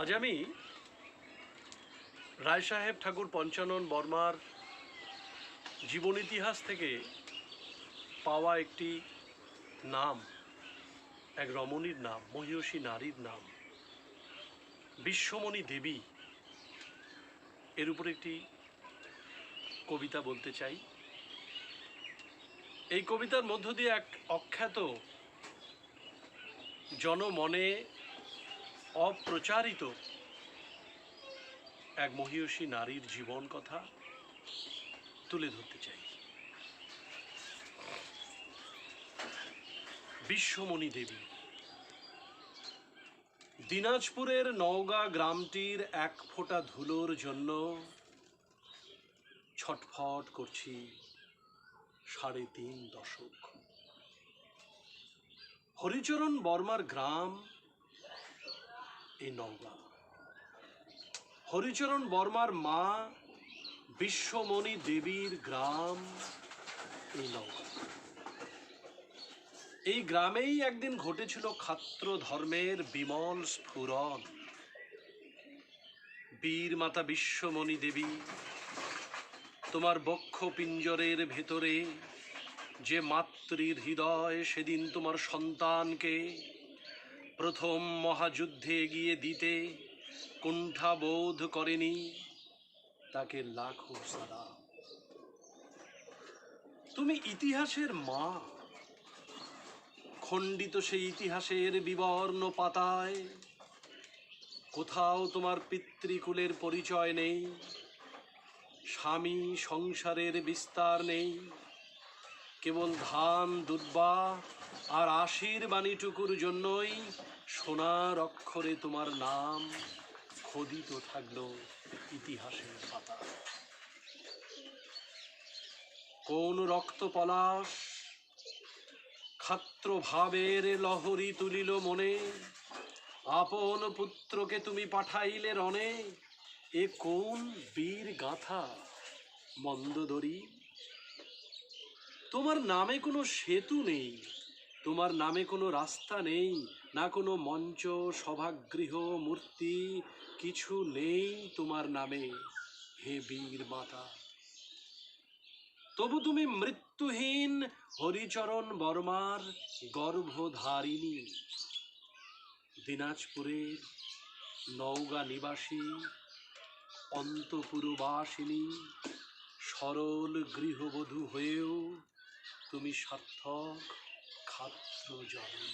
আজ আমি রায় সাহেব ঠাকুর পঞ্চানন বর্মার জীবন ইতিহাস থেকে পাওয়া একটি নাম, এক রমণীর নাম, মহিষী নারীর নাম, বিশ্বমণি দেবী এর উপর একটি কবিতা বলতে চাই। এই কবিতার মধ্য দিয়ে এক অখ্যাত জনমনে অপ্রচারিত। এক মহিষী নারীর জীবন কথা তুলে ধরতে চাই। বিশ্বমণি দেবী, দিনাজপুরের নওগাঁ গ্রামটির এক ফোঁটা ধুলোর জন্য ছটফট করছি সাড়ে তিন দশক। হরিচরণ বর্মার গ্রাম এই নওগাঁ হরিচরণ বর্মার মা বিশ্বমণি দেবীর গ্রাম এই নওগাঁ এই গ্রামেই একদিন ঘটেছিল খাত্র ধর্মের বিমল স্ফুরণ। বীর মাতা বিশ্বমণি দেবী, তোমার বক্ষ পিঞ্জরের ভেতরে যে মাতৃর হৃদয় সেদিন তোমার সন্তানকে প্রথম মহাযুদ্ধে এগিয়ে দিতে কুণ্ঠাবোধ করেনি তাকে লাখো সালাম তুমি ইতিহাসের মা। খণ্ডিত সেই ইতিহাসের বিবর্ণ পাতায় কোথাও তোমার পিতৃকুলের পরিচয় নেই, স্বামী সংসারের বিস্তার নেই, কেবল ধান দুর্বা আর আশির বাণীটুকুর জন্যই সোনার অক্ষরে তোমার নাম খোদিত থাকল ইতিহাসের পাতা। কোন রক্ত পলাশ ভাবের লহরী তুলিল মনে? আপন পুত্রকে তুমি পাঠাইলে রণে? এ কোন বীর গাথা মন্দদরি? তোমার নামে কোনো সেতু নেই তোমার নামে কোনো রাস্তা নেই, না কোনো মঞ্চ, সভাগৃহ, মূর্তি, কিছু নেই তোমার নামে। হে বীর মাতা, তবু তুমি মৃত্যুহীন, হরিচরণ বর্মার গর্ভধারিণী। দিনাজপুরের নওগাঁ নিবাসী, অন্তপুরবাসিনী, সরল গৃহবধূ হয়েও তুমি সার্থক। খাত্র জননী